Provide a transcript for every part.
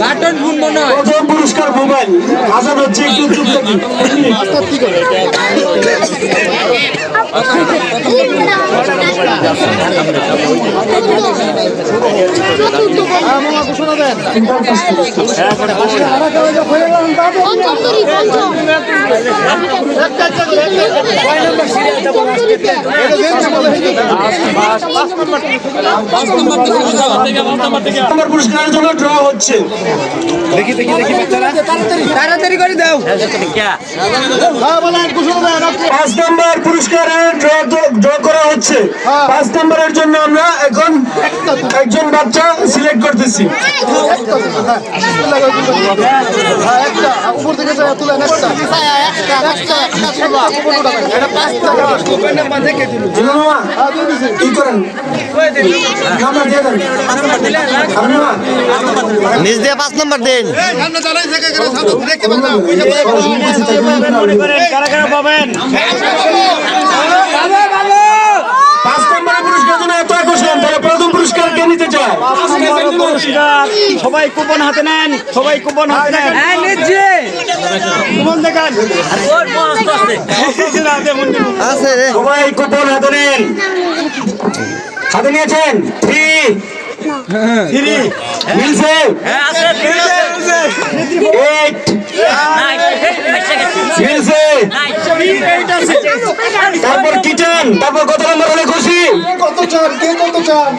Button phone মনে হয় প্রথম পুরস্কার মোবাইল আজান হচ্ছে একটু চুপ থাকি পঞ্চম পঞ্চম নম্বর পুরস্কারের জন্য ড্র হচ্ছে। তাড়াতাড়ি করে দাও। পাঁচ নম্বর পুরস্কারের ড্র ড্র করা হচ্ছে। পাঁচ নম্বরের জন্য আমরা এখন একজন বাচ্চা সিলেক্ট করতেছি। জিনুমা, কি নিজ পাঁচ নম্বর দিন পাঁচ নম্বরের পুরস্কার জন্য এত আকর্ষণ তাহলে প্রথম পুরস্কার কে নিতে চায় সবাই কুপন হাতে নেন সবাই কুপন হাতে নেন। কুপন দেখান। সবাই কুপন হাতে নেন। হাতে নিয়েছেন? থ্রি থ্রি মিলছে? এইট মিলছে? তারপর কিচেন তারপর কত নম্বর হলে খুশি? কত চান? কে কত চান?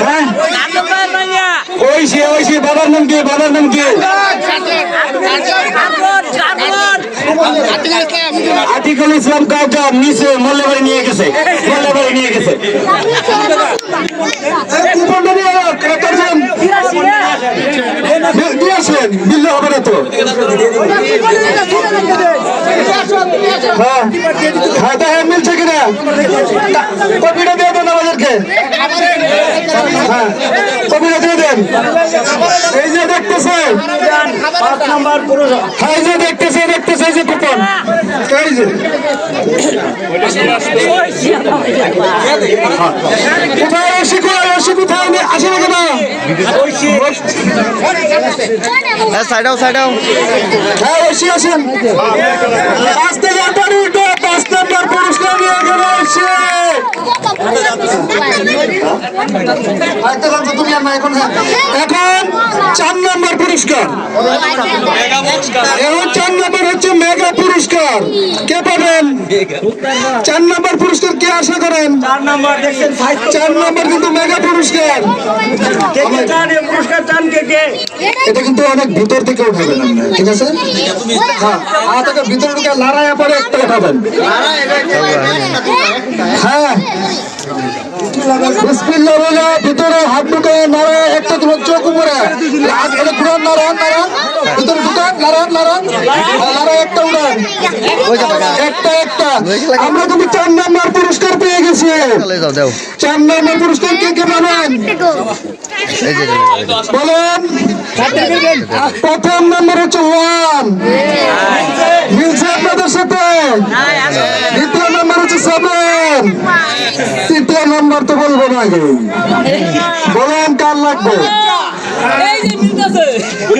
হাত ঐশী ঐশী বাবার নাম কি বাবার নাম কি আতিকুল ইসলাম কাউকার নিচে মোল্লাবাড়ি নিয়ে গেছে মোল্লাবাড়ি নিয়ে গেছে এই কুপনটা নিয়ে আয়, কতজন? দিয়ে আসেন হবে না তো হ্যাঁ হ্যাঁ মিলছে কিনা কপিটা দিয়ে দেন আমাদেরকে হ্যাঁ কপিটা এই যে দেখতেছেন? পাঁচ নম্বর এই যে দেখতেছে দেখতেছে এই যে কুপন। এই যে। কোথায় রশি কোথায় রশি কোথায়? আসে না কেন সাইডাও সাইডাও। হ্যাঁ আসেন। আস্তে যাবার পাঁচ নম্বর পুরস্কার নিয়ে গেল এসে। এখন চার নম্বর পুরস্কার। এখন চার নম্বর হচ্ছে মেগা পুরস্কার। কে পাবেন? চার নম্বর পুরস্কার কে আশা করেন? চার নম্বর কিন্তু মেগা পুরস্কার। কে কে চান এই পুরস্কার চান কে কে? এটা কিন্তু অনেক ভিতর থেকে উঠাবেন ঠিক আছে? হ্যাঁ। হাতকে ভিতর ঢুকে লড়াইয়া পরে একটা উঠাবেন হ্যাঁ। ভিতরে হাত ঢুকে নাড়া একটা তোমার চোখ উপরে নাড়ান নাড়ান ভিতরে ঢুকান নাড়ান নাড়ান নাড়া একটা উড়ান একটা একটা আমরা কিন্তু চার নম্বর পুরস্কার পেয়ে গেছি চার নম্বর পুরস্কার কে কে পাবেন বলেন প্রথম নম্বর হচ্ছে ওয়ান মিলছে আপনাদের সাথে। দ্বিতীয় নম্বর হচ্ছে সেভেন তৃতীয় নম্বর তো বলব না আগে। বলেন কার লাগবে?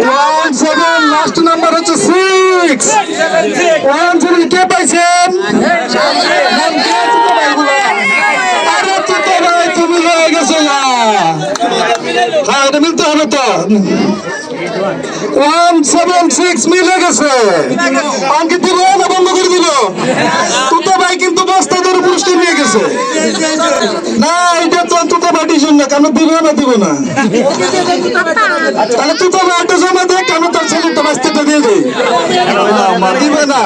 ওয়ান সেভেন লাস্ট নাম্বার হচ্ছে সিক্স ওয়ান সেভেন কে পাইছেন? ওয়ান সেভেন সিক্স মিলে গেছে। অঙ্কিত দিল না বন্ধ করে দিল তুতো ভাই কিন্তু বস্তা ধরে পুরস্কার নিয়ে গেছে। না এটা তো তুতো ভাই ডিসিশন কেন দিব না দিব না? তাহলে তুতো ভাই একটা জমা কেন তার ছেলেটা বাস্তাটা দিয়ে দেয় দিবে না।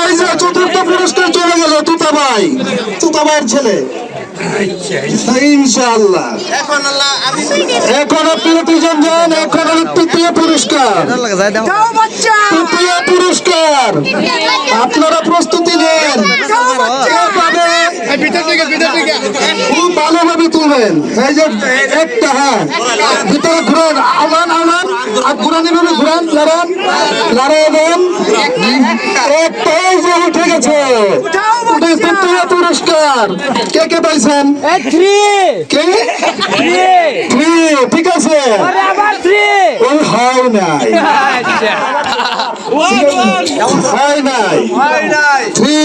এই যে চতুর্থ পুরস্কার চলে গেল তুতা ভাই। তুতা ভাইয়ের ছেলে। ইনশাআল্লাহ। এখন আপনারা দুজন যান এখন হলো তৃতীয় পুরস্কার। তৃতীয় আপনারা প্রস্তুতি নেন। খুব ভালোভাবে ভাবে তুলবেন। এই যে একটা হ্যাঁ। ভিতরে ঘুরান। আমান আমান। আর ঘুরান এভাবে ঘুরান লড়ান লড়াই দেন। একটা উঠে গেছে। তৃতীয় পুরস্কার কে কে পাইছেন? ঠিক আছে। ওই হয় নাই। হয় নাই। থ্রি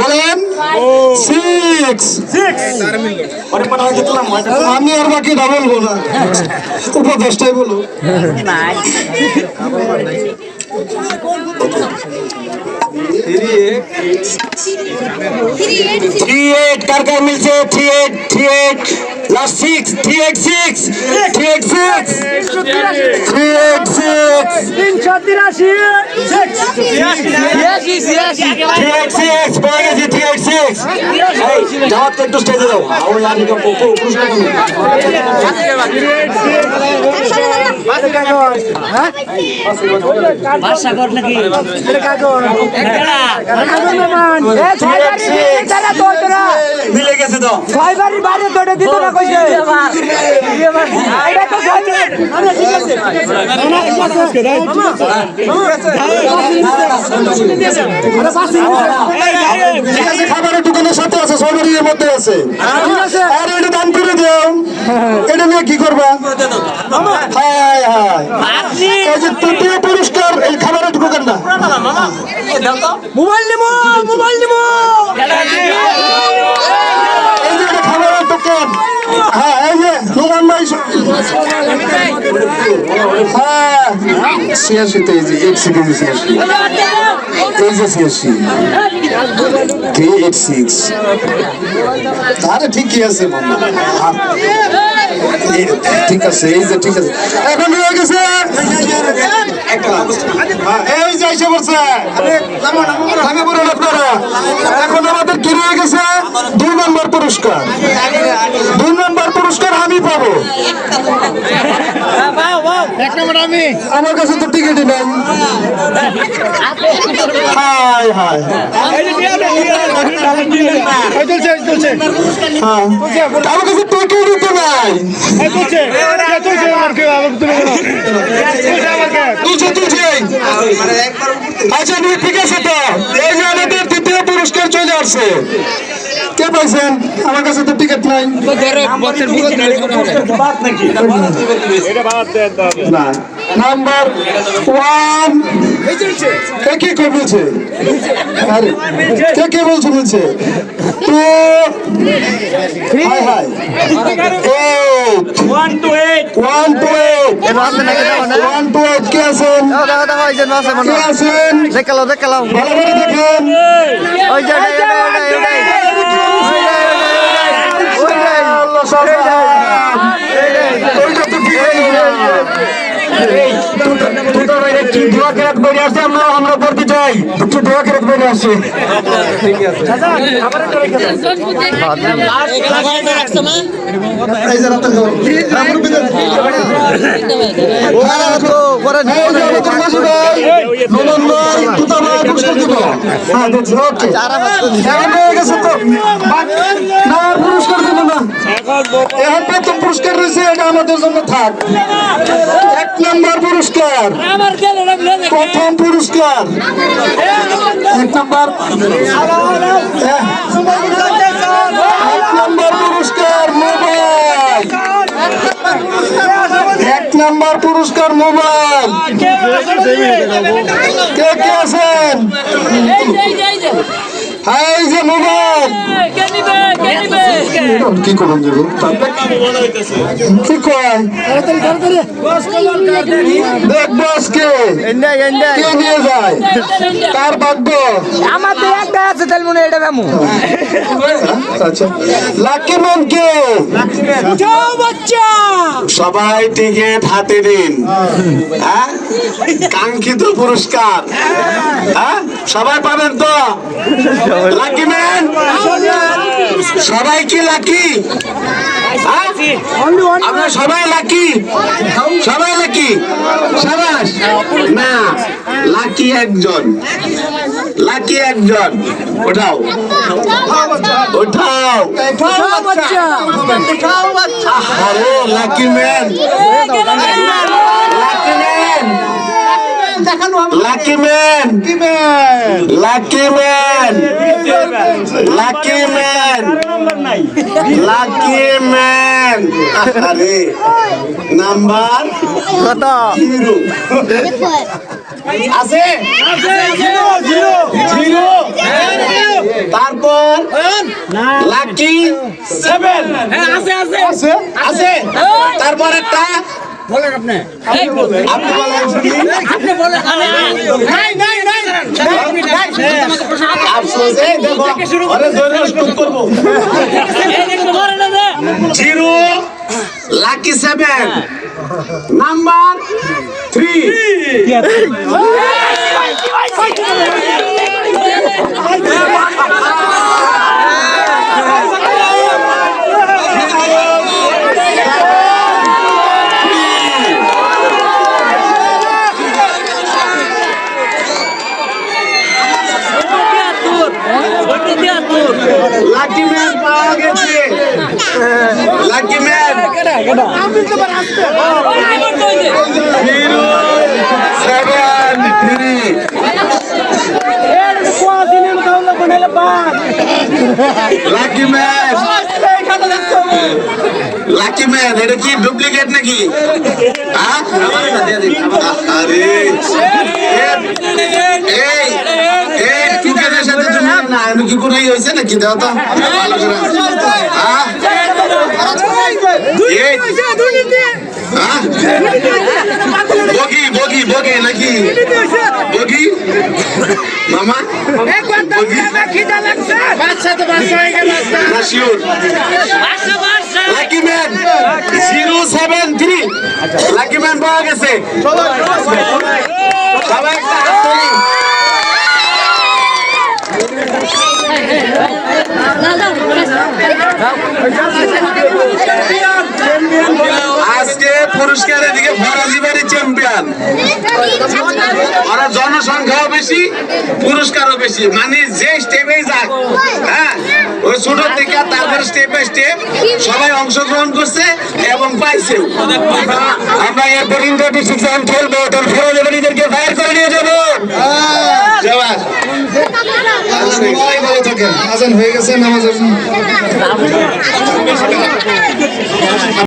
বলেন। সিক্স। আমি আর বাকি ডাবল বলা উপদেশটাই বলো থ্রি এইট কার কার মিলছে three eight three eight last six three eight six three eight six three eight six তিনশো তিরাশি। একটু স্টেজে দাও। আমার লাগে পুরস্কার দিবে। মিলে গেছে তো। ছয় বাড়ির বাইরে তোটা দিত না কইছে এটা তো ছয় আরে ঠিক আছে খাবারের দোকানের সাথে আছে সবারই মধ্যে আছে। আর এটা দান করে দাও। এটা নিয়ে কি করবা? হায় হায়। এই যে তৃতীয় পুরস্কার এই খাবারের দোকান না মোবাইল নিমো মোবাইল নিমো এই যে এটা খাবারের দোকান হ্যাঁ এই যে নোমান ভাই হ্যাঁ ছিয়াশিতে এই যে একশো কেজি ছিয়াশি এই যে ছিয়াশি থ্রি এইট সিক্স আরে ঠিকই আছে ঠিক আছে এই যে ঠিক আছে এখন হয়ে গেছে এই যে এসে পড়ছে ভাঙে পড়েন আপনারা এখন আমাদের কি রয়ে গেছে দুই নম্বর পুরস্কার নম্বর আমি পাবো আমার কাছে তো টিকিটই নেই হাই হাই হ্যাঁ আমার কাছে টিকিটই তো নাই তুলছে তুলছে আচ্ছা ঠিক আছে তো এই যে আমাদের দ্বিতীয় পুরস্কার চলে আসছে কে পাইছেন আমার কাছে তো টিকিট নাই। নাম্বার ওয়ান কে কে কে বলছে? আরে কে কে বলছে বলছে? টু হাই high one two eight one two eight one two eight কে আছেন? কে আছেন? দেখালাও দেখালাও ভালো করে দেখেন। ওই যে কি দোয়া কেরাত বেরিয়ে আসছে আমরা আমরা পড়তে চাই একটু দোয়া কেরাত বেরিয়ে আসছে পুরস্কার দিব। না, এখন প্রথম পুরস্কার রয়েছে এটা আমাদের জন্য থাক। এক নম্বর পুরস্কার। প্রথম পুরস্কার। এক নম্বর। এক নম্বর পুরস্কার মোবাইল। এক নম্বর পুরস্কার মোবাইল। কে কে আছেন? মোবাইল কি? করুন যাব কি কয়? দেখব আজকে এন্ডাই, এন্ডাই। কে নিয়ে যায়? তার ভাগ্য? আমার তো একটা আছে তাহলে মনে এটা ভ্যামু আচ্ছা। লাকি ম্যান কে? বাচ্চা। সবাই টিকিট হাতে দিন। হ্যাঁ? কাঙ্ক্ষিত পুরস্কার। হ্যাঁ? সবাই পাবেন তো? লাকি ম্যান সবাই কি লাকি? আমরা সবাই লাকি? সবাই লাকি? সাবাস না লাকি একজন। লাকি একজন। ওঠাও। ওঠাও। ওঠাও lucky man. Lucky man. Lucky man lucky man lucky man number lucky man আরে নাম্বার কত? জিরো আছে? জিরো জিরো জিরো তারপর লাকি সেভেন আছে? আছে। তারপর একটা বলেন শুনি আফসোস এই দেখো আরে জোরে শুট করব zero lucky seven number three lucky man পাওয়া গেছে lucky man zero seven three lucky man lucky man এটা কি ডুপ্লিকেট নাকি হ্যাঁ? আরে এমন হয়েছে নাকি? দাও তো ভালো করে। হ্যাঁ? হ্যাঁ? বগি বগি বগি নাকি? বগি? মামা? Lucky man. Zero seven three. Lucky man পাওয়া গেছে। সবাই একটা হাত আজকে চ্যাম্পিয়ন ওরা জনসংখ্যাও বেশি পুরস্কারও বেশি। মানে যে স্টেপে যাক হ্যাঁ ওই ছোট থেকে তারপরে স্টেপ বাই স্টেপ সবাই অংশগ্রহণ করছে এবং পাইছেও আমরা এরপর ইন্ডিয়া ডিস্ট্রিক্ট খেলব তোর ফেরোজবাড়িদেরকে ফায়ার করে নিয়ে যাব। জবাব সবাই ভালো থাকেন। আজান হয়ে গেছে নামাজের